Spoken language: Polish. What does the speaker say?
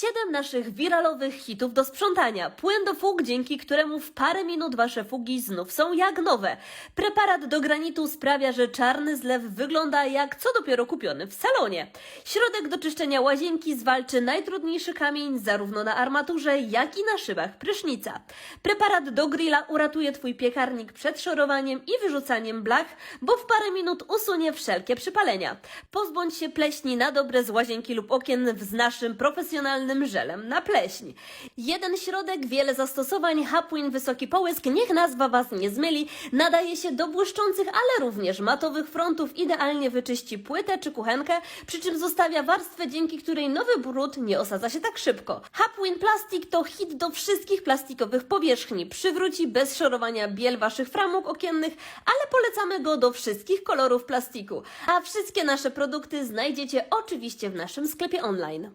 Siedem naszych wiralowych hitów do sprzątania. Płyn do fug, dzięki któremu w parę minut wasze fugi znów są jak nowe. Preparat do granitu sprawia, że czarny zlew wygląda jak co dopiero kupiony w salonie. Środek do czyszczenia łazienki zwalczy najtrudniejszy kamień zarówno na armaturze, jak i na szybach prysznica. Preparat do grilla uratuje twój piekarnik przed szorowaniem i wyrzucaniem blach, bo w parę minut usunie wszelkie przypalenia. Pozbądź się pleśni na dobre z łazienki lub okien z naszym profesjonalnym żelem na pleśń. Jeden środek, wiele zastosowań, Hapwin Wysoki Połysk, niech nazwa Was nie zmyli, nadaje się do błyszczących, ale również matowych frontów, idealnie wyczyści płytę czy kuchenkę, przy czym zostawia warstwę, dzięki której nowy brud nie osadza się tak szybko. Hapwin Plastic to hit do wszystkich plastikowych powierzchni, przywróci bez szorowania biel Waszych framug okiennych, ale polecamy go do wszystkich kolorów plastiku. A wszystkie nasze produkty znajdziecie oczywiście w naszym sklepie online.